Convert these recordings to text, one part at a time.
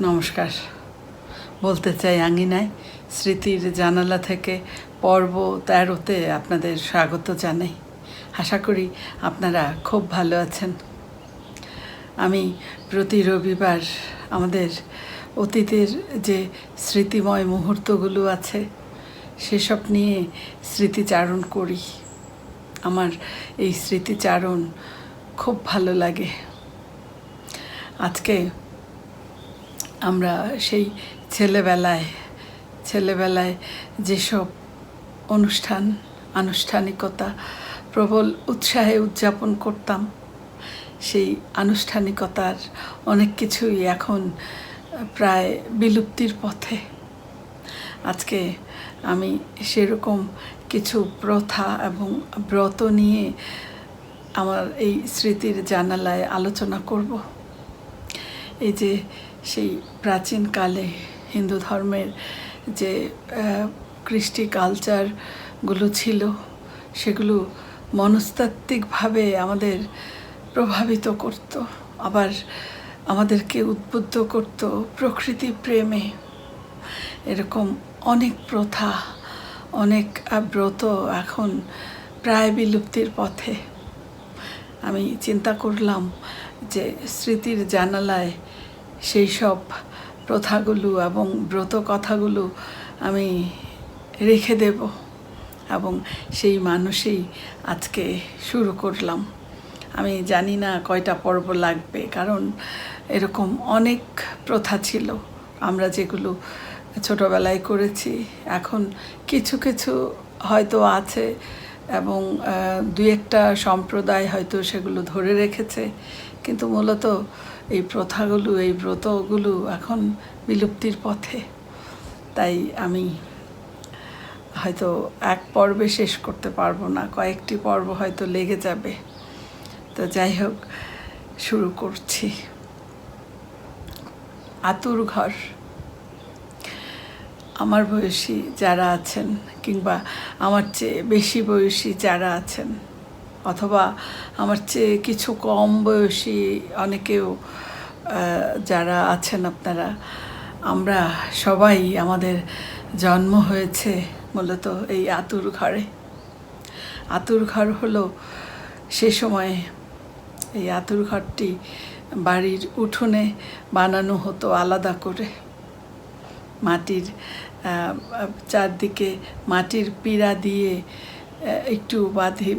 নমস্কার। বলতে চাই আঙ্গিনায় স্মৃতির জানালা থেকে পর্ব তেরোতে আপনাদের স্বাগত জানাই। আশা করি আপনারা খুব ভালো আছেন। আমি প্রতি রবিবার আমাদের অতীতের যে স্মৃতিময় মুহূর্তগুলো আছে, সেসব নিয়ে স্মৃতিচারণ করি। আমার এই স্মৃতিচারণ খুব ভালো লাগে। আজকে আমরা সেই ছেলেবেলায় ছেলেবেলায় যেসব অনুষ্ঠান, আনুষ্ঠানিকতা, প্রবল উৎসাহে উদযাপন করতাম, সেই আনুষ্ঠানিকতার অনেক কিছুই এখন প্রায় বিলুপ্তির পথে। আজকে আমি সেরকম কিছু প্রথা এবং ব্রত নিয়ে আমার এই স্মৃতির জানালায় আলোচনা করব। এই যে সেই প্রাচীনকালে হিন্দু ধর্মের যে কৃষ্টি কালচারগুলো ছিল, সেগুলো মনস্তাত্ত্বিকভাবে আমাদের প্রভাবিত করত। আবার আমাদেরকে উদ্বুদ্ধ করত প্রকৃতি প্রেমে। এরকম অনেক প্রথা, অনেক ব্রত এখন প্রায় বিলুপ্তির পথে। আমি চিন্তা করলাম যে স্মৃতির জানালায় সেই সব প্রথাগুলো এবং ব্রত কথাগুলো আমি রেখে দেব এবং সেই মানুষেই আজকে শুরু করলাম। আমি জানি না কয়টা পর্ব লাগবে, কারণ এরকম অনেক প্রথা ছিল। আমরা যেগুলো ছোটোবেলায় করেছি, এখন কিছু কিছু হয়তো আছে এবং দু একটা সম্প্রদায় হয়তো সেগুলো ধরে রেখেছে। কিন্তু মূলত এই প্রথাগুলো, এই ব্রতগুলো এখন বিলুপ্তির পথে। তাই আমি হয়তো এক পর্বে শেষ করতে পারব না, কয়েকটি পর্ব হয়তো লেগে যাবে। তো যাই হোক, শুরু করছি। আতুর ঘর। আমার বয়সী যারা আছেন কিংবা আমার চেয়ে বেশি বয়সী যারা আছেন অথবা আমার চেয়ে কিছু কম বয়সী অনেকেও যারা আছেন আপনারা, আমরা সবাই আমাদের জন্ম হয়েছে মূলত এই আতুর ঘরে। আতুর ঘর হলো সে সময়ে এই আতুর ঘরটি বাড়ির উঠোনে বানানো হতো আলাদা করে। মাটির চারদিকে মাটির পীড়া দিয়ে একটু বাঁধি,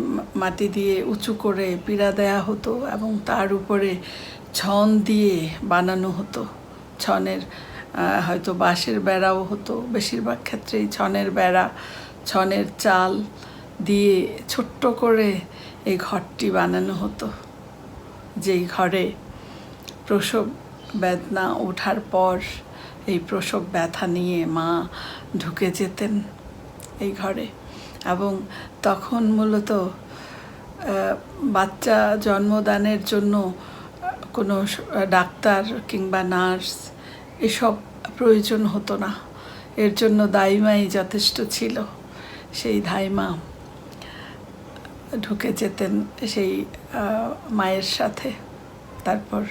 মাটি দিয়ে উঁচু করে পীড়া দেয়া হতো এবং তার উপরে ছন দিয়ে বানানো হতো। ছনের হয়তো বাঁশের বেড়াও হতো। বেশিরভাগ ক্ষেত্রেই ছনের বেড়া, ছনের চাল দিয়ে ছোট্ট করে এই ঘরটি বানানো হতো, যেই ঘরে প্রসব বেদনা ওঠার পর এই প্রসব ব্যথা নিয়ে মা ঢুকে যেতেন এই ঘরে। এবং তখন মূলত বাচ্চা জন্মদানের জন্য কোনো ডাক্তার কিংবা নার্স এসব প্রয়োজন হতো না। এর জন্য দাইমাই যথেষ্ট ছিল। সেই দাইমা ঢুকে যেতেন সেই মায়ের সাথে। তারপর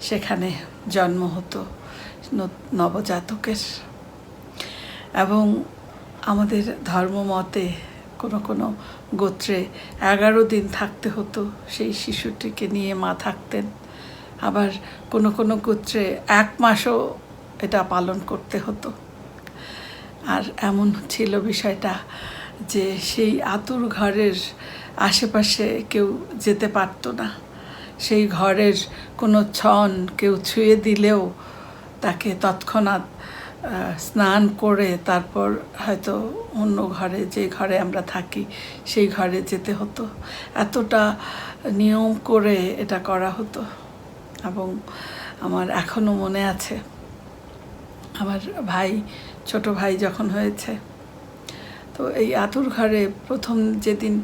সেখানে জন্ম হতো নবজাতকের। এবং আমাদের ধর্ম মতে কোনো কোনো গোত্রে এগারো দিন থাকতে হতো, সেই শিশুটিকে নিয়ে মা থাকতেন। আবার কোনো কোনো গোত্রে এক মাসও এটা পালন করতে হতো। আর এমন ছিল বিষয়টা যে সেই আতুর ঘরের আশেপাশে কেউ যেতে পারতো না। সেই ঘরের কোনো ছন কেউ ছুঁয়ে দিলেও তাকে তৎক্ষণাৎ স্নান করে তারপর হয়তো অন্য ঘরে, যে ঘরে আমরা থাকি, সেই ঘরে যেতে হতো। এতটা নিয়ম করে এটা করা হতো এবং আমার এখনও মনে আছে। আমার ভাই, ছোট ভাই যখন হয়েছে, তো এই আতুর ঘরে প্রথম যেদিন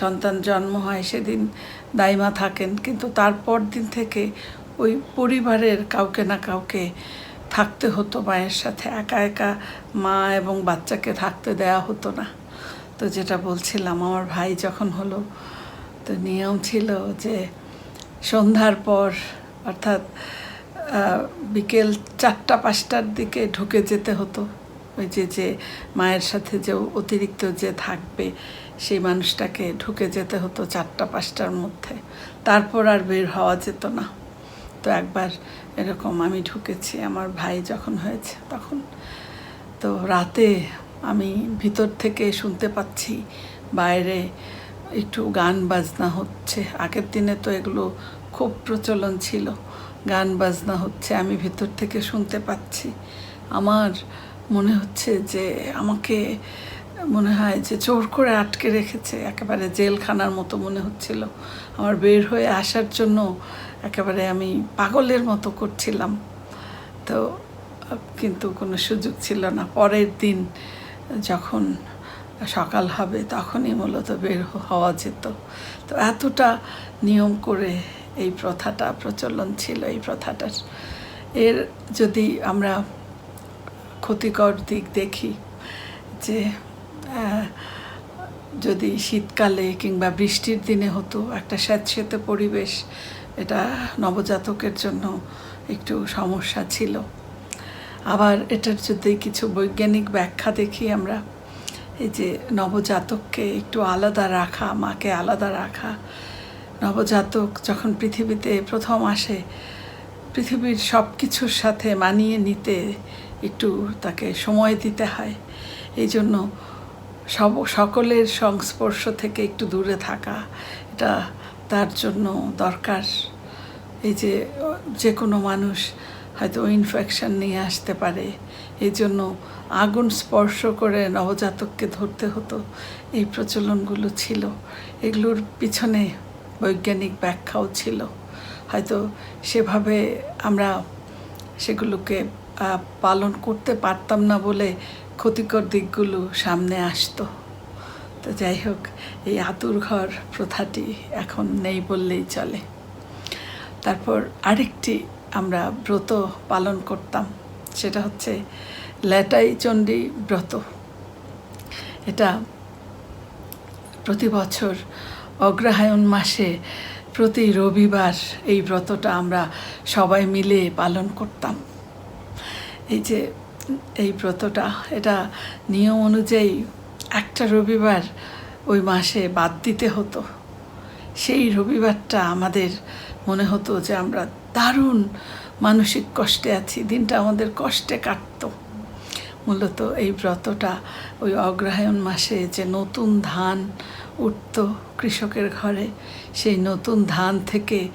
সন্তান জন্ম হয় সেদিন দাইমা থাকেন। কিন্তু তারপর দিন থেকে ওই পরিবারের কাউকে না কাউকে থাকতে হতো, মায়ের সাথে একা একা মা এবং বাচ্চাকে থাকতে দেয়া হতো না। তো যেটা বলছিলাম, আমার ভাই যখন হলো, তো নিয়ম ছিল যে সন্ধ্যার পর, অর্থাৎ বিকেল চারটা, পাঁচটার দিকে ঢুকে যেতে হতো। ওই যে যে মায়ের সাথে যে অতিরিক্ত যে থাকবে, সেই মানুষটাকে ঢুকে যেতে হতো চারটা, পাঁচটার মধ্যে। তারপর আর বের হওয়া যেত না। তো একবার এরকম আমি ঢুকেছি, আমার ভাই যখন হয়েছে তখন। তো রাতে আমি ভিতর থেকে শুনতে পাচ্ছি বাইরে একটু গান বাজনা হচ্ছে। আগের দিনে তো এগুলো খুব প্রচলন ছিল, গান বাজনা হচ্ছে, আমি ভিতর থেকে শুনতে পাচ্ছি। আমার মনে হচ্ছে যে আমাকে মনে হয় যে জোর করে আটকে রেখেছে, একেবারে জেলখানার মতো মনে হচ্ছিল। আমার বের হয়ে আসার জন্য একেবারে আমি পাগলের মতো করছিলাম। তো, কিন্তু কোনো সুযোগ ছিল না। পরের দিন যখন সকাল হবে, তখনই মূলত বের হওয়া যেত। তো এতটা নিয়ম করে এই প্রথাটা, প্রচলন ছিল এই প্রথাটার। এর যদি আমরা ক্ষতিকর দিক দেখি, যে যদি শীতকালে কিংবা বৃষ্টির দিনে হতো, একটা স্যাঁতস্যাঁতে পরিবেশ, এটা নবজাতকের জন্য একটু সমস্যা ছিল। আবার এটার যদি কিছু বৈজ্ঞানিক ব্যাখ্যা দেখি আমরা, এই যে নবজাতককে একটু আলাদা রাখা, মাকে আলাদা রাখা, নবজাতক যখন পৃথিবীতে প্রথম আসে, পৃথিবীর সব কিছুর সাথে মানিয়ে নিতে একটু তাকে সময় দিতে হয়। এই জন্য সব, সকলের সংস্পর্শ থেকে একটু দূরে থাকা, এটা তার জন্য দরকার। এই যে যে কোনো মানুষ হয়তো ইনফেকশন নিয়ে আসতে পারে, এই জন্য আগুন স্পর্শ করে নবজাতককে ধরতে হতো। এই প্রচলনগুলো ছিল। এগুলোর পিছনে বৈজ্ঞানিক ব্যাখ্যাও ছিল। হয়তো সেভাবে আমরা সেগুলোকে পালন করতে পারতাম না বলে ক্ষতিকর দিকগুলো সামনে আসতো। তো যাই হোক, এই আতুর ঘর প্রথাটি এখন নেই বললেই চলে। তারপর আরেকটি আমরা ব্রত পালন করতাম, সেটা হচ্ছে ল্যাটাই চণ্ডী ব্রত। এটা প্রতি বছর অগ্রহায়ণ মাসে প্রতি রবিবার এই ব্রতটা আমরা সবাই মিলে পালন করতাম। এই যে এই ব্রতটা, এটা নিয়ম অনুযায়ী একটা রবিবার ওই মাসে বাদ দিতে হতো। সেই রবিবারটা আমাদের মনে হতো যে আমরা দারুণ মানসিক কষ্টে আছি, দিনটা আমাদের কষ্টে কাটতো। মূলত এই ব্রতটা ওই অগ্রহায়ণ মাসে যে নতুন ধান উঠত কৃষকের ঘরে, সেই নতুন ধান থেকে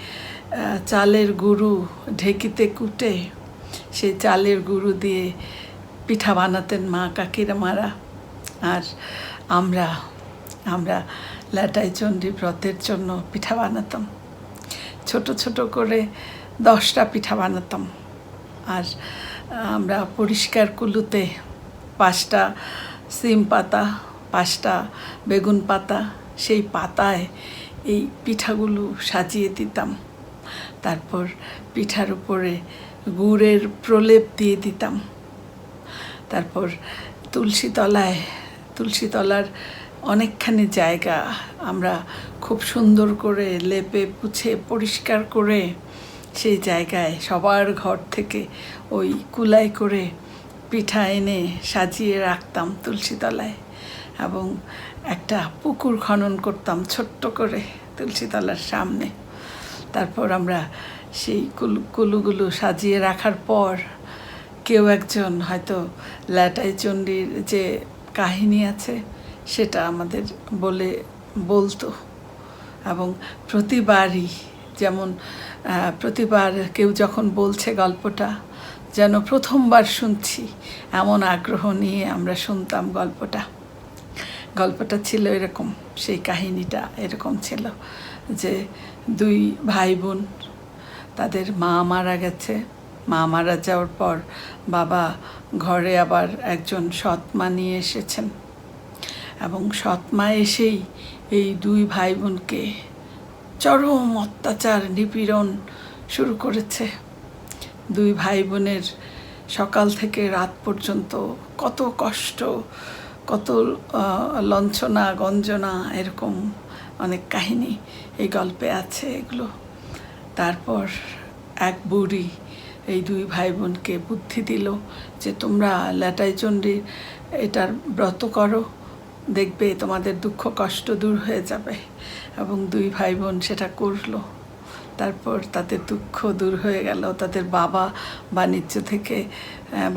চালের গুঁড়ু ঢেকিতে কুটে সেই চালের গুঁড়ু দিয়ে পিঠা বানাতেন মা কাকিরা মারা। আর আমরা আমরা ল্যাটাই চণ্ডী ব্রতের জন্য পিঠা বানাতাম। ছোট ছোট করে দশটা পিঠা বানাতাম। আর আমরা পরিষ্কার কুলুতে পাঁচটা সিম পাতা, পাঁচটা বেগুন পাতা, সেই পাতায় এই পিঠাগুলো সাজিয়ে দিতাম। তারপর পিঠার উপরে গুড়ের প্রলেপ দিয়ে দিতাম। তারপর তুলসী তলায়, তুলসী তলার অনেকখানি জায়গা আমরা খুব সুন্দর করে লেপে, পুছে, পরিষ্কার করে সেই জায়গায় সবার ঘর থেকে ওই কুলাই করে পিঠা এনে সাজিয়ে রাখতাম তুলসী তলায় এবং একটা পুকুর খনন করতাম ছোট্ট করে তুলসী তলার সামনে। তারপর আমরা সেই কুলু, কুলুগুলো সাজিয়ে রাখার পর কেউ একজন হয়তো ল্যাটাই চণ্ডীর যে কাহিনী আছে সেটা আমাদের বলে বলতো। এবং প্রতিবারই যেমন প্রতিবার কেউ যখন বলছে গল্পটা, যেন প্রথমবার শুনছি, এমন আগ্রহ নিয়ে আমরা শুনতাম গল্পটা। গল্পটা ছিল এরকম, সেই কাহিনীটা এরকম ছিল যে দুই ভাই বোন তাদের মা মারা গেছে। মা মারা যাওয়ার পর বাবা ঘরে আবার একজন সৎ মা নিয়ে এসেছেন এবং সৎ মা এসেই এই দুই ভাই বোনকে চরম অত্যাচার, নিপীড়ন শুরু করেছে। দুই ভাই বোনের সকাল থেকে রাত পর্যন্ত কত কষ্ট কত লঞ্ছনা, গঞ্জনা, এরকম অনেক কাহিনী এই গল্পে আছে এগুলো। তারপর এক বুড়ি এই দুই ভাই বোনকে বুদ্ধি দিল যে, তোমরা ল্যাটাই চণ্ডীর এটার ব্রত করো, দেখবে তোমাদের দুঃখ কষ্ট দূর হয়ে যাবে। এবং দুই ভাই বোন সেটা করল। তারপর তাদের দুঃখ দূর হয়ে গেল। তাদের বাবা বাণিজ্য থেকে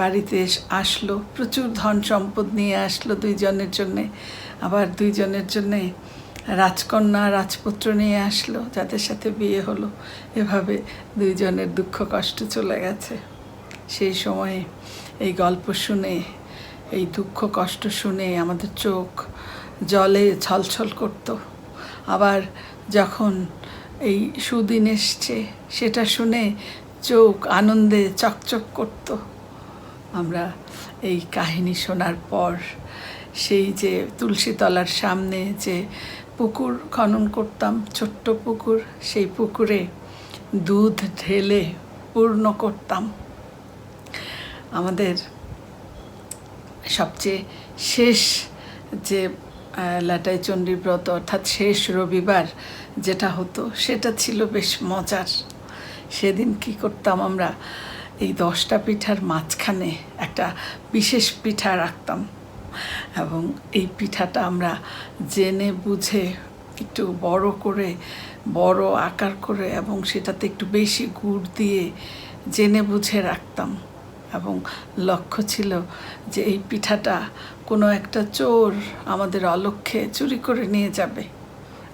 বাড়িতে আসলো। প্রচুর ধন সম্পদ নিয়ে আসলো দুইজনের জন্যে। আবার দুইজনের জন্যে রাজকন্যা, রাজপুত্র নিয়ে আসলো। যাদের সাথে বিয়ে হলো। এভাবে দুইজনের দুঃখ কষ্ট চলে গেছে। সেই সময়ে এই গল্প শুনে, এই দুঃখ কষ্ট শুনে আমাদের চোখ জলে ছলছল করতো। আবার যখন এই সুদিন এসছে, সেটা শুনে চোখ আনন্দে চকচক করত। আমরা এই কাহিনী শোনার পর সেই যে তুলসীতলার সামনে যে পুকুর খনন করতাম, ছোট্ট পুকুর, সেই পুকুরে দুধ ঢেলে পূর্ণ করতাম। আমাদের সবচেয়ে শেষ যে লাটাই চণ্ডী ব্রত, অর্থাৎ শেষ রবিবার যেটা হতো, সেটা ছিল বেশ মজার। সেদিন কি করতাম আমরা? এই দশটা পিঠার মাঝখানে একটা বিশেষ পিঠা রাখতাম এবং এই পিঠাটা আমরা জেনে বুঝে একটু বড় করে, বড় আকার করে এবং সেটাতে একটু বেশি গুড় দিয়ে জেনে বুঝে রাখতাম। এবং লক্ষ্য ছিল যে এই পিঠাটা কোনো একটা চোর আমাদের অলক্ষ্যে চুরি করে নিয়ে যাবে।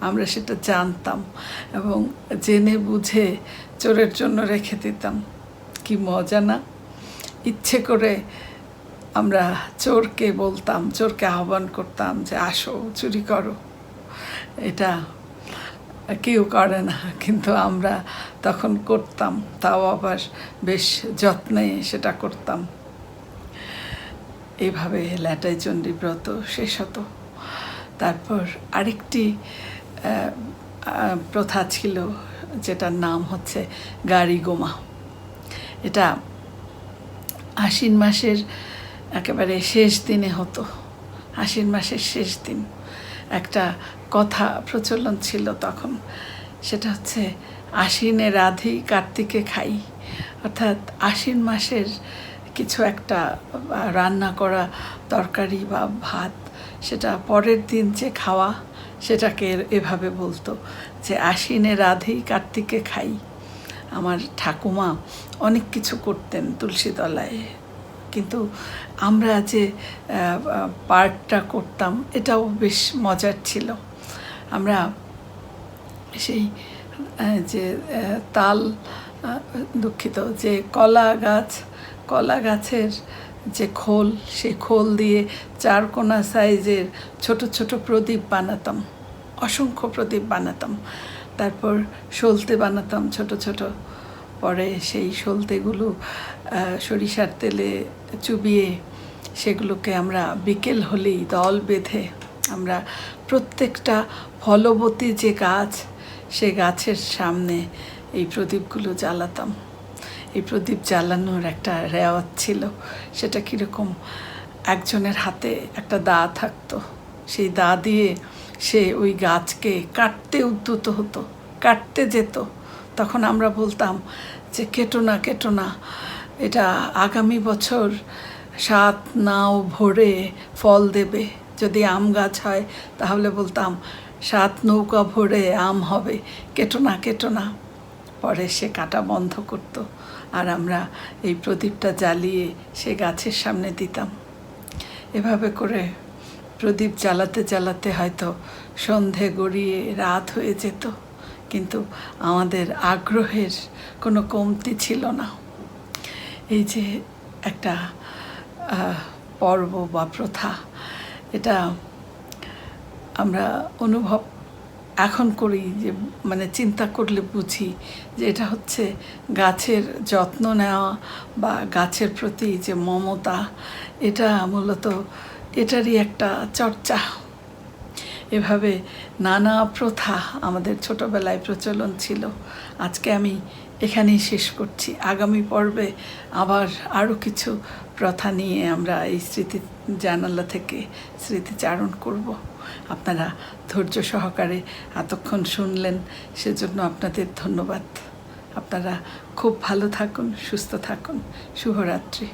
আমরা সেটা জানতাম এবং জেনে বুঝে চোরের জন্য রেখে দিতাম। কি মজা না? ইচ্ছে করে আমরা চোরকে বলতাম, চোরকে আহ্বান করতাম যে আসো, চুরি করো। এটা কেউ করে না, কিন্তু আমরা তখন করতাম, তাও আবার বেশ যত্নে সেটা করতাম। এভাবে ল্যাটাই চণ্ডী ব্রত শেষ হতো। তারপর আরেকটি প্রথা ছিল, যেটার নাম হচ্ছে গাড়ি গোমা। এটা আশ্বিন মাসের একেবারে শেষ দিনে হতো। আশ্বিন মাসের শেষ দিন। একটা কথা প্রচলন ছিল তখন। সেটা হচ্ছে আশ্বিনে রাধি কার্তিকে খাই। অর্থাৎ আশ্বিন মাসের কিছু একটা রান্না করা তরকারি বা ভাত, সেটা পরের দিন যে খাওয়া, সেটাকে এভাবে বলতো যে আশ্বিনে রাধি কার্তিকে খাই। আমার ঠাকুমা অনেক কিছু করতেন তুলসী তলায় কিন্তু আমরা যে পার্টটা করতাম, এটাও বেশ মজার ছিল। আমরা সেই যে তাল দুঃখিত, যে কলা গাছ, কলা গাছের যে খোল সেই খোল দিয়ে চারকোনা সাইজের ছোট ছোট প্রদীপ বানাতাম, অসংখ্য প্রদীপ বানাতাম। তারপর সলতে বানাতাম ছোট ছোট। পরে সেই সলতেগুলো সরিষার তেলে চুবিয়ে সেগুলোকে আমরা বিকেল হলেই দল বেঁধে আমরা প্রত্যেকটা ফলবতী যে গাছ, সে গাছের সামনে এই প্রদীপগুলো জ্বালাতাম। এই প্রদীপ জ্বালানোর একটা রেওয়াজ ছিল, সেটা কীরকম? একজনের হাতে একটা দা থাকতো, সেই দা দিয়ে সে ওই গাছকে কাটতে উদ্যত হতো, কাটতে যেত। তখন আমরা বলতাম যে, কেটো না কেটো না, এটা আগামী বছর সাত নাও ভরে ফল দেবে। যদি আম গাছ হয়, তাহলে বলতাম, সাত নৌকা ভরে আম হবে। কেটো না কেটো না। পরে সে কাটা বন্ধ করত আর আমরা এই প্রদীপটা জ্বালিয়ে সে গাছের সামনে দিতাম। এভাবে করে প্রদীপ জ্বালাতে জ্বালাতে হয়তো সন্ধে গড়িয়ে রাত হয়ে যেত, কিন্তু আমাদের আগ্রহের কোনো কমতি ছিল না। এই যে একটা পর্ব বা প্রথা এটা আমরা অনুভব এখন করি যে মানে চিন্তা করলে বুঝি যে এটা হচ্ছে গাছের যত্ন নেওয়া বা গাছের প্রতি যে মমতা, এটা মূলত এটারই একটা চর্চা। এভাবে নানা প্রথা আমাদের ছোটবেলায় প্রচলন ছিল। আজকে আমি এখানেই শেষ করছি। আগামী পর্বে আবার আরও কিছু প্রথা নিয়ে আমরা এই স্মৃতি জানালা থেকে স্মৃতিচারণ করব। আপনারা ধৈর্য সহকারে এতক্ষণ শুনলেন, সেজন্য আপনাদের ধন্যবাদ। আপনারা খুব ভালো থাকুন, সুস্থ থাকুন। শুভরাত্রি।